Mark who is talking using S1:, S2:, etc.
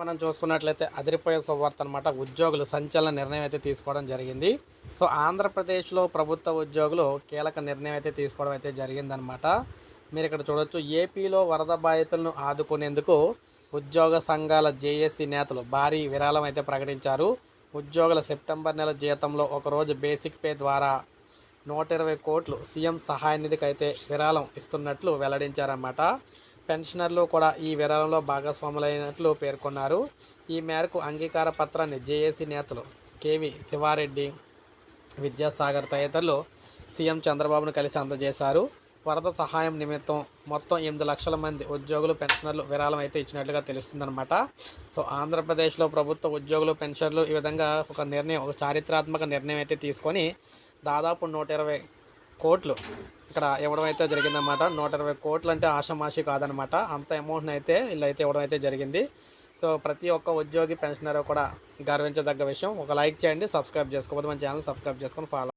S1: మనం చూసుకున్నట్లయితే అదిరిపోయే శుభవార్త అనమాట ఉద్యోగులు సంచలన నిర్ణయం అయితే తీసుకోవడం జరిగింది. సో ఆంధ్రప్రదేశ్లో ప్రభుత్వ ఉద్యోగులు కీలక నిర్ణయం అయితే తీసుకోవడం అయితే జరిగిందనమాట మీరు ఇక్కడ చూడొచ్చు ఏపీలో వరద బాధితులను ఆదుకునేందుకు ఉద్యోగ సంఘాల జేఏసీ నేతలు భారీ విరాళం అయితే ప్రకటించారు. ఉద్యోగుల సెప్టెంబర్ నెల జీతంలో ఒకరోజు బేసిక్ పే ద్వారా నూట ఇరవై కోట్లు సీఎం సహాయ నిధికి అయితే విరాళం ఇస్తున్నట్లు వెల్లడించారన్నమాట. పెన్షనర్లు కూడా ఈ విరాళంలో భాగస్వాములైనట్లు పేర్కొన్నారు. ఈ మేరకు అంగీకార పత్రాన్ని జేఏసీ నేతలు కేవి శివారెడ్డి విద్యాసాగర్ తదితరులు సీఎం చంద్రబాబును కలిసి అందజేశారు. వరద సహాయం నిమిత్తం మొత్తం ఎనిమిది లక్షల మంది ఉద్యోగులు పెన్షనర్లు విరాళం అయితే ఇచ్చినట్లుగా తెలుస్తుందన్నమాట. సో ఆంధ్రప్రదేశ్లో ప్రభుత్వ ఉద్యోగులు పెన్షనర్లు ఈ విధంగా ఒక నిర్ణయం ఒక చారిత్రాత్మక నిర్ణయం అయితే తీసుకొని దాదాపు నూట ఇరవై కోట్లు. ఇక్కడ ఇవ్వడం అయితే జరిగిందన్నమాట. నూట ఇరవై కోట్లు అంటే ఆషమాషి కాదనమాట అంత అమౌంట్ని అయితే వీళ్ళు అయితే ఇవ్వడం అయితే జరిగింది. సో ప్రతి ఒక్క ఉద్యోగి పెన్షనర్ కూడా గర్వించదగ్గ విషయం. ఒక లైక్ చేయండి సబ్స్క్రైబ్ చేసుకోకపోతే మన ఛానల్ సబ్స్క్రైబ్ చేసుకొని ఫాలో